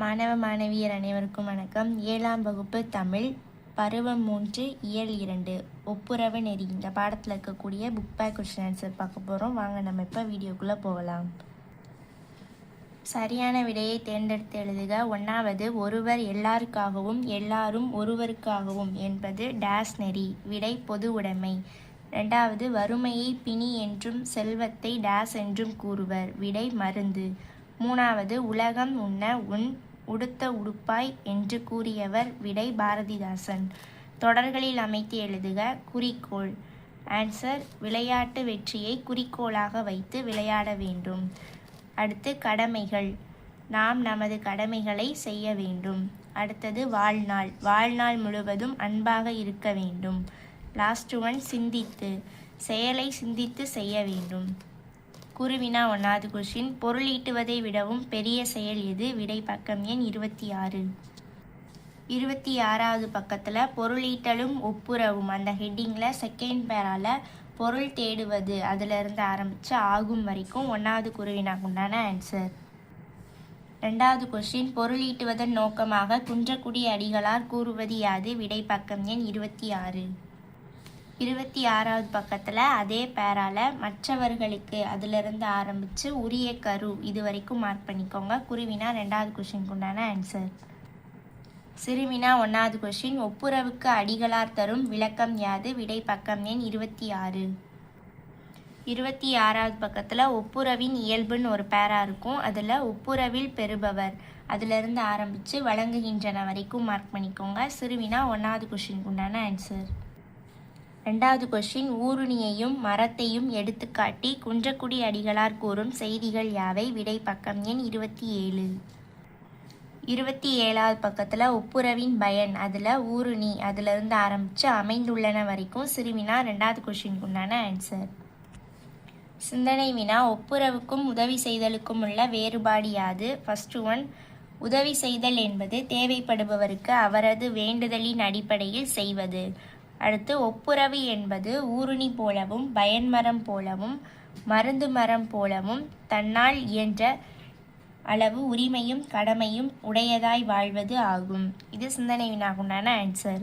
மாணவ மாணவியர் அனைவருக்கும் வணக்கம். ஏழாம் வகுப்பு தமிழ் பருவம் மூன்று இயல் இரண்டு. ஒப்புரவு நெறி. இந்த பாடத்தில் இருக்கக்கூடிய புக் பேக் கொஸ்டின் ஆன்சர் பார்க்க போகிறோம் வாங்க நம்ம இப்போ வீடியோக்குள்ளே போகலாம். சரியான விடையை தேர்ந்தெடுத்து எழுதுக. ஒன்றாவது ஒருவர் எல்லாருக்காகவும் எல்லாரும் ஒருவருக்காகவும் என்பது டேஸ் நெறி. விடை பொது உடைமை. ரெண்டாவது வறுமையை பிணி என்றும் செல்வத்தை டேஸ் என்றும் கூறுவர். விடை மருந்து. மூணாவது உலகம் உண்ண உன் உடுத்த உடுப்பாய் என்று கூறியவர் விடை பாரதிதாசன். தொடர்களில் அமைத்து எழுதுக குறிக்கோள். ஆன்சர் விளையாட்டு வெற்றியை குறிக்கோளாக வைத்து விளையாட வேண்டும். அடுத்து கடமைகள். நாம் நமது கடமைகளை செய்ய வேண்டும். அடுத்தது வாழ்நாள். வாழ்நாள் முழுவதும் அன்பாக இருக்க வேண்டும். லாஸ்ட் ஒன் சிந்தித்து. செயலை சிந்தித்து செய்ய வேண்டும். குருவினா ஒன்றாவது கொஷின் பொருள் ஈட்டுவதை விடவும் பெரிய செயல் எது? விடை பக்கம் எண் இருபத்தி ஆறு இருபத்தி ஆறாவது பக்கத்தில் பொருளீட்டலும் ஒப்புரவும். அந்த ஹெட்டிங்கில் செகண்ட் பேரால் பொருள் தேடுவது. அதிலிருந்து ஆரம்பித்து ஆகும் வரைக்கும் ஒன்றாவது குருவினாக்கு உண்டான ஆன்சர் ரெண்டாவது கொஸ்டின். பொருளீட்டுவதன் நோக்கமாக குன்றக்குடி அடிகளார் கூறுவது யாது? விடை பக்கம் எண் இருபத்தி ஆறு இருபத்தி ஆறாவது பக்கத்தில் அதே பேரால் மற்றவர்களுக்கு அதிலிருந்து ஆரம்பித்து உரிய கரு இது வரைக்கும் மார்க் பண்ணிக்கோங்க. குருவினா ரெண்டாவது கொஷினுக்கு உண்டான ஆன்சர் சிறுவினா ஒன்றாவது கொஷின் ஒப்புரவுக்கு அடிகளார் தரும் விளக்கம் யாது? விடை பக்கம் எண் இருபத்தி ஆறு இருபத்தி ஆறாவது பக்கத்தில் ஒப்புரவின் இயல்புன்னு ஒரு பேரா இருக்கும். அதில் ஒப்புரவில் பெறுபவர் அதிலிருந்து ஆரம்பித்து வழங்குகின்றன வரைக்கும் மார்க் பண்ணிக்கோங்க. சிறுவினா ஒன்றாவது கொஷினுக்கு உண்டான ஆன்சர் ரெண்டாவது கொஸ்டின் ஊருணியையும் மரத்தையும் எடுத்துக்காட்டி குன்றக்குடி அடிகளார் கூறும் செய்திகள் யாவை? விடை பக்கம் எண் இருபத்தி ஏழு. இருபத்தி ஏழாவது பக்கத்தில் ஒப்புரவின் பயன் அதில் ஊருணி அதிலிருந்து ஆரம்பித்து அமைந்துள்ளன வரைக்கும் சிறுவினா ரெண்டாவது கொஸ்டினுக்கு உண்டான ஆன்சர் சிந்தனை வினா ஒப்புரவுக்கும் உதவி செய்தலுக்கும் உள்ள வேறுபாடு யாது? ஃபஸ்ட்டு ஒன் உதவி செய்தல் என்பது தேவைப்படுபவருக்கு அவரது வேண்டுதலின் அடிப்படையில் செய்வது. அடுத்து ஒப்புரவு என்பது ஊருணி போலவும் பயன்மரம் போலவும் மருந்து மரம் போலவும் தன்னால் இயன்ற அளவு உரிமையும் கடமையும் உடையதாய் வாழ்வது ஆகும். இது சிந்தனை வினாகுண்டான ஆன்சர்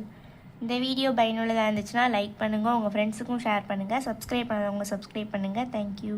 இந்த வீடியோ பயனுள்ளதாக இருந்துச்சுன்னா லைக் பண்ணுங்கள் உங்கள் ஃப்ரெண்ட்ஸுக்கும் ஷேர் பண்ணுங்கள் சப்ஸ்கிரைப் பண்ணவங்க சப்ஸ்கிரைப் பண்ணுங்கள் தேங்க்யூ